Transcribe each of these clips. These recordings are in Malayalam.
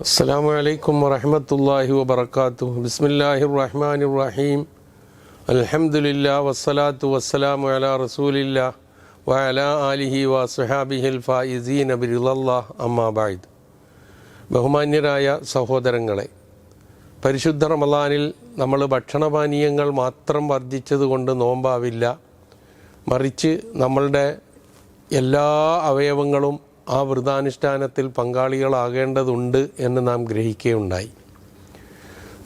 അസ്സാം വലൈക്കും വറഹമത്തല്ലാഹി വബർക്കാത്തു ബിസ്മില്ലാഹി റഹ്മാൻ റഹീം അലഹമുല്ല വസ്സലാത്തു വസ്സലാം അല റസൂലില്ല വഅല ആലിഹി വസുഹാബിഹിൽ ഫായിസീൻ അബിറുല്ലാ അമ്മാബായിദ് ബഹുമാന്യരായ സഹോദരങ്ങളെ പരിശുദ്ധ റമലാനിൽ നമ്മൾ ഭക്ഷണപാനീയങ്ങൾ മാത്രം വർദ്ധിച്ചതുകൊണ്ട് നോമ്പാവില്ല. മറിച്ച് നമ്മളുടെ എല്ലാ അവയവങ്ങളും ആ വ്രതാനുഷ്ഠാനത്തിൽ പങ്കാളികളാകേണ്ടതുണ്ട് എന്ന് നാം ഗ്രഹിക്കുകയുണ്ടായി.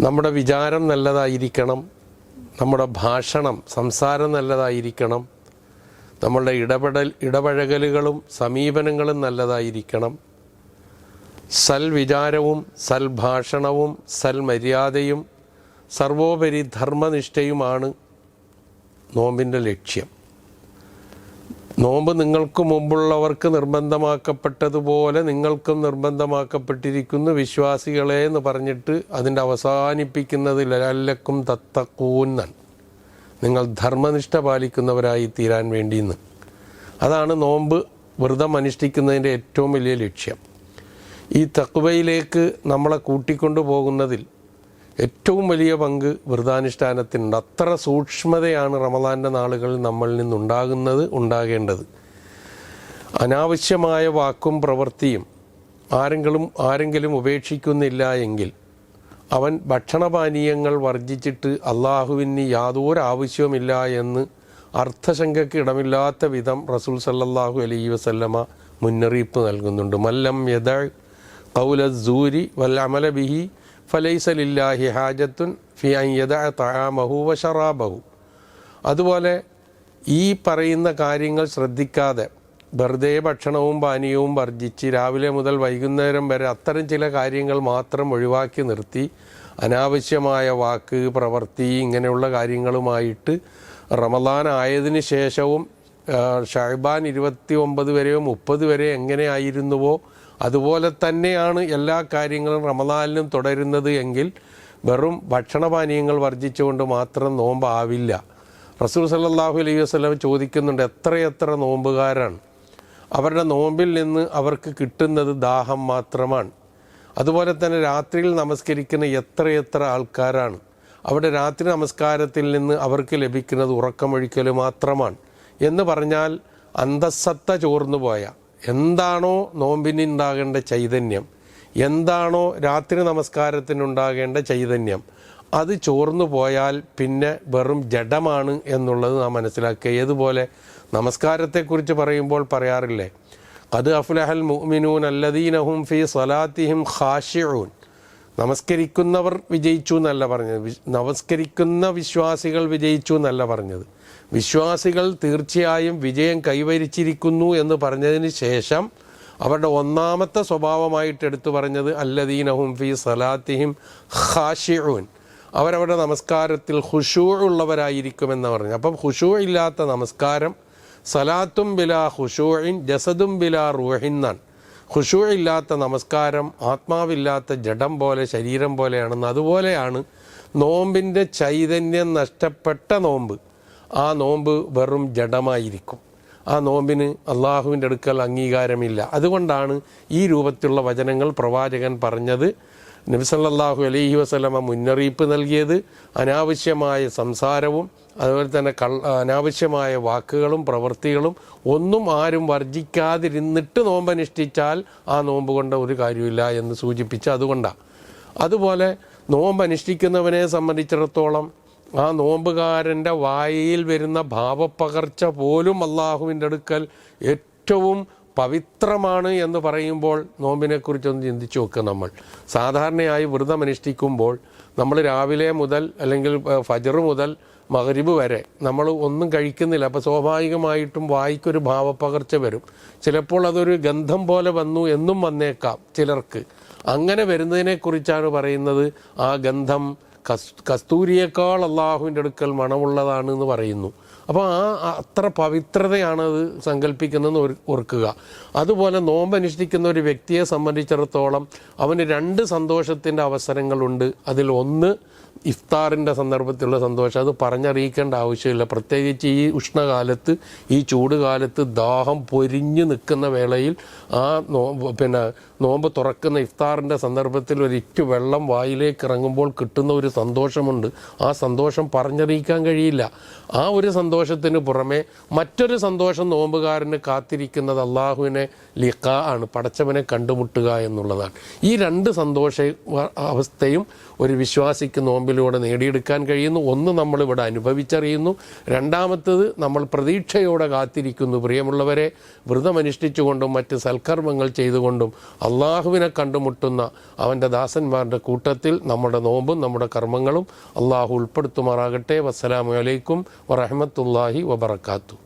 നമ്മുടെ വിചാരം നല്ലതായിരിക്കണം. നമ്മുടെ ഭാഷണം സംസാരം നല്ലതായിരിക്കണം. നമ്മളുടെ ഇടപെടൽ ഇടപഴകലുകളും സമീപനങ്ങളും നല്ലതായിരിക്കണം. സൽവിചാരവും സൽഭാഷണവും സൽമര്യാദയും സർവോപരി ധർമ്മനിഷ്ഠയുമാണ് നോമ്പിന്റെ ലക്ഷ്യം. നോമ്പ് നിങ്ങൾക്ക് മുമ്പുള്ളവർക്ക് നിർബന്ധമാക്കപ്പെട്ടതുപോലെ നിങ്ങൾക്കും നിർബന്ധമാക്കപ്പെട്ടിരിക്കുന്നു. വിശ്വാസികളെ എന്ന് പറഞ്ഞിട്ട് അതിന്റെ അവസാനിപ്പിക്കുന്നത് ലല്ലക്കും തത്തക്കൂന്നാണ് നിങ്ങൾ ധർമ്മനിഷ്ഠ പാലിക്കുന്നവരായി തീരാൻ വേണ്ടിയെന്ന്. അതാണ് നോമ്പ് വ്രതം അനുഷ്ഠിക്കുന്നതിന്റെ ഏറ്റവും വലിയ ലക്ഷ്യം. ഈ തക്വയിലേക്ക് നമ്മളെ കൂട്ടിക്കൊണ്ടു പോകുന്നതിൽ ഏറ്റവും വലിയ പങ്ക് വ്രതാനുഷ്ഠാനത്തിനുണ്ട്. അത്ര സൂക്ഷ്മതയാണ് റമദാന്റെ നാളുകളിൽ നമ്മളിൽ നിന്നുണ്ടാകുന്നത് ഉണ്ടാകേണ്ടത്. അനാവശ്യമായ വാക്കും പ്രവൃത്തിയും ആരെങ്കിലും ആരെങ്കിലും ഉപേക്ഷിക്കുന്നില്ല എങ്കിൽ അവൻ ഭക്ഷണപാനീയങ്ങൾ വർജിച്ചിട്ട് അള്ളാഹുവിന് യാതൊരു ആവശ്യവുമില്ല എന്ന് അർത്ഥശങ്കയ്ക്ക് ഇടമില്ലാത്ത വിധം റസൂൽ സല്ലാഹു അലൈ വസല്ലമ മുന്നറിയിപ്പ് നൽകുന്നുണ്ട്. മല്ലം യദ കൗല സൂരി വൽ അമല ബിഹി ഫലൈസലില്ലാഹി ഹാജത്തുൻ ഫി അയ്യദ തയാമഹു വ ഷറാബഹു. അതുപോലെ ഈ പറയുന്ന കാര്യങ്ങൾ ശ്രദ്ധിക്കാതെ വെറുതെ ഭക്ഷണവും പാനീയവും വർജിച്ച് രാവിലെ മുതൽ വൈകുന്നേരം വരെ അത്തരം ചില കാര്യങ്ങൾ മാത്രം ഒഴിവാക്കി നിർത്തി അനാവശ്യമായ വാക്ക് പ്രവൃത്തി ഇങ്ങനെയുള്ള കാര്യങ്ങളുമായിട്ട് റമദാൻ ആയതിന് ശേഷവും ഷഹബാൻ ഇരുപത്തി ഒമ്പത് വരെയോ മുപ്പത് വരെ എങ്ങനെയായിരുന്നുവോ അതുപോലെ തന്നെയാണ് എല്ലാ കാര്യങ്ങളും റമദാനിലും തുടരുന്നത് എങ്കിൽ വെറും ഭക്ഷണപാനീയങ്ങൾ വർജിച്ചുകൊണ്ട് മാത്രം നോമ്പാവില്ല. റസൂൽ സല്ലാഹു അലൈഹി വസ്ലം ചോദിക്കുന്നുണ്ട് എത്രയെത്ര നോമ്പുകാരാണ്? അവരുടെ നോമ്പിൽ നിന്ന് അവർക്ക് കിട്ടുന്നത് ദാഹം മാത്രമാണ്. അതുപോലെ തന്നെ രാത്രിയിൽ നമസ്കരിക്കുന്ന എത്രയെത്ര ആൾക്കാരാണ്? അവിടെ രാത്രി നമസ്കാരത്തിൽ നിന്ന് അവർക്ക് ലഭിക്കുന്നത് ഉറക്കമൊഴിക്കൽ മാത്രമാണ്. എന്ന് പറഞ്ഞാൽ അന്തസ്സത്ത ചോർന്നു പോയ എന്താണോ നോമ്പിനുണ്ടാകേണ്ട ചൈതന്യം എന്താണോ രാത്രി നമസ്കാരത്തിനുണ്ടാകേണ്ട ചൈതന്യം അത് ചോർന്നു പോയാൽ പിന്നെ വെറും ജഡമാണ് എന്നുള്ളത് നാം മനസ്സിലാക്കുക. ഏതുപോലെ? നമസ്കാരത്തെക്കുറിച്ച് പറയുമ്പോൾ പറയാറില്ലേ അത് അഫ്ലഹൽ മുഅ്മിനൂൻ അല്ലദീനഹും ഫി സലാത്തിഹിം ഖാഷിഊൻ. നമസ്കരിക്കുന്നവർ വിജയിച്ചു എന്നല്ല പറഞ്ഞത്. നമസ്കരിക്കുന്ന വിശ്വാസികൾ വിജയിച്ചു എന്നല്ല പറഞ്ഞത്. വിശ്വാസികൾ തീർച്ചയായും വിജയം കൈവരിച്ചിരിക്കുന്നു എന്ന് പറഞ്ഞതിന് ശേഷം അവരുടെ ഒന്നാമത്തെ സ്വഭാവമായിട്ട് എടുത്തു പറഞ്ഞത് അല്ലദീനഹും ഫി സലാത്തിഹിം ഖാഷിഊൻ. അവരവരുടെ നമസ്കാരത്തിൽ ഹുഷൂ ഉള്ളവരായിരിക്കുമെന്ന് പറഞ്ഞു. അപ്പം ഹുഷൂ ഇല്ലാത്ത നമസ്കാരം സലാത്തും ബിലാ ഹുഷൂഇൻ ജസദും ബിലാ റൂഹിന്നാണ് ഖുഷൂ ഇല്ലാത്ത നമസ്കാരം ആത്മാവില്ലാത്ത ജഡം പോലെ ശരീരം പോലെയാണെന്ന്. അതുപോലെയാണ് നോമ്പിന്റെ ചൈതന്യം നഷ്ടപ്പെട്ട നോമ്പ്. ആ നോമ്പ് വെറും ജഡമായിരിക്കും. ആ നോമ്പിന് അള്ളാഹുവിന്റെ അടുക്കൽ അംഗീകാരമില്ല. അതുകൊണ്ടാണ് ഈ രൂപത്തിലുള്ള വചനങ്ങൾ പ്രവാചകൻ പറഞ്ഞത്. നബിസല്ലാഹു അലൈഹി വസ്ലമ മുന്നറിയിപ്പ് നൽകിയത് അനാവശ്യമായ സംസാരവും അതുപോലെ തന്നെ കൾ അനാവശ്യമായ വാക്കുകളും പ്രവൃത്തികളും ഒന്നും ആരും വർജിക്കാതിരുന്നിട്ട് നോമ്പനുഷ്ഠിച്ചാൽ ആ നോമ്പ് കൊണ്ട് ഒരു കാര്യമില്ല എന്ന് സൂചിപ്പിച്ച് അതുകൊണ്ടാണ് അതുപോലെ നോമ്പ് അനുഷ്ഠിക്കുന്നവനെ സംബന്ധിച്ചിടത്തോളം ആ നോമ്പുകാരന്റെ വായിൽ വരുന്ന ഭാവപ്പകർച്ച പോലും അള്ളാഹുവിന്റെ അടുക്കൽ ഏറ്റവും പവിത്രമാണ് എന്ന് പറയുമ്പോൾ നോമ്പിനെക്കുറിച്ചൊന്ന് ചിന്തിച്ചു നോക്കുക നമ്മൾ. സാധാരണയായി വ്രതം അനുഷ്ഠിക്കുമ്പോൾ നമ്മൾ രാവിലെ മുതൽ അല്ലെങ്കിൽ ഫജർ മുതൽ മകരിബ് വരെ നമ്മൾ ഒന്നും കഴിക്കുന്നില്ല. അപ്പോൾ സ്വാഭാവികമായിട്ടും വായിക്കൊരു ഭാവപ്പകർച്ച വരും. ചിലപ്പോൾ അതൊരു ഗന്ധം പോലെ വന്നു എന്നും വന്നേക്കാം ചിലർക്ക്. അങ്ങനെ വരുന്നതിനെക്കുറിച്ചാണ് പറയുന്നത് ആ ഗന്ധം കസ് കസ്തൂരിയേക്കാൾ അള്ളാഹുവിന്റെ അടുക്കൽ മണമുള്ളതാണ് എന്ന് പറയുന്നു. അപ്പോൾ ആ അത്ര പവിത്രതയാണത് സങ്കല്പിക്കുന്നതെന്ന് ഓർക്കുക. അതുപോലെ നോമ്പ് അനുഷ്ഠിക്കുന്ന ഒരു വ്യക്തിയെ സംബന്ധിച്ചിടത്തോളം അവന് രണ്ട് സന്തോഷത്തിന്റെ അവസരങ്ങളുണ്ട്. അതിൽ ഒന്ന് ഇഫ്താറിന്റെ സന്ദർഭത്തിലുള്ള സന്തോഷം. അത് പറഞ്ഞറിയിക്കേണ്ട ആവശ്യമില്ല. പ്രത്യേകിച്ച് ഈ ഉഷ്ണകാലത്ത് ഈ ചൂട് കാലത്ത് ദാഹം പൊരിഞ്ഞു നിൽക്കുന്ന വേളയിൽ ആ നോമ്പ് പിന്നെ നോമ്പ് തുറക്കുന്ന ഇഫ്താറിന്റെ സന്ദർഭത്തിൽ ഒരു ഇറ്റു വെള്ളം വായിലേക്ക് ഇറങ്ങുമ്പോൾ കിട്ടുന്ന ഒരു സന്തോഷമുണ്ട്. ആ സന്തോഷം പറഞ്ഞറിയിക്കാൻ കഴിയില്ല. ആ ഒരു സന്തോഷത്തിന് പുറമെ മറ്റൊരു സന്തോഷം നോമ്പുകാരന് കാത്തിരിക്കുന്നത് അള്ളാഹുവിനെ ലിഖ ആണ് പടച്ചവനെ കണ്ടുമുട്ടുക എന്നുള്ളതാണ്. ഈ രണ്ട് സന്തോഷ അവസ്ഥയും ഒരു വിശ്വാസിക്ക് നോമ്പിലൂടെ നേടിയെടുക്കാൻ കഴിയുന്നു. ഒന്ന് നമ്മളിവിടെ അനുഭവിച്ചറിയുന്നു. രണ്ടാമത്തത് നമ്മൾ പ്രതീക്ഷയോടെ കാത്തിരിക്കുന്നു. പ്രിയമുള്ളവരെ വ്രതമനുഷ്ഠിച്ചുകൊണ്ടും മറ്റ് സൽക്കർമ്മങ്ങൾ ചെയ്തുകൊണ്ടും അള്ളാഹുവിനെ കണ്ടുമുട്ടുന്ന അവന്റെ ദാസന്മാരുടെ കൂട്ടത്തിൽ നമ്മുടെ നോമ്പും നമ്മുടെ കർമ്മങ്ങളും അള്ളാഹു ഉൾപ്പെടുത്തുമാറാകട്ടെ. വസ്സലാമു അലൈക്കും വറഹമത്തല്ലാഹി വബർക്കാത്തു